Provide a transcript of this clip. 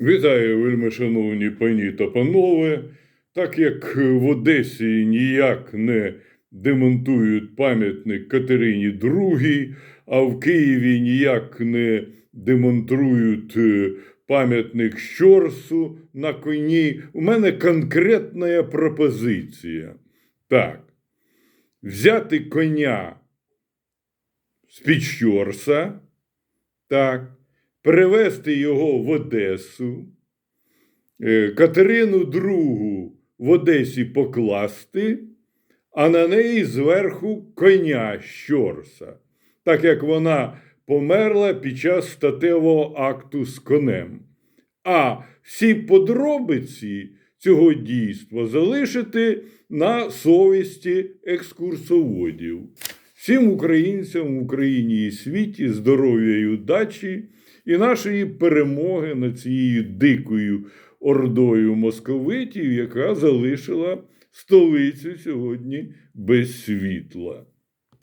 Вітаю, вельми шановні пані та панове. Так як в Одесі ніяк не демонтують пам'ятник Катерині II, а в Києві ніяк не демонтують е, пам'ятник Щорсу на коні, у мене конкретна пропозиція. Так, взяти коня з-під Щорса, так, перевезти його в Одесу, е, Катерину II в Одесі покласти, а на неї зверху коня Щорса, так як вона померла під час статевого акту з конем. А всі подробиці цього дійства залишити на совісті екскурсоводів. Всім українцям в Україні і світі здоров'я і удачі і нашої перемоги над цією дикою ордою московитів, яка залишила столицю сьогодні без світла.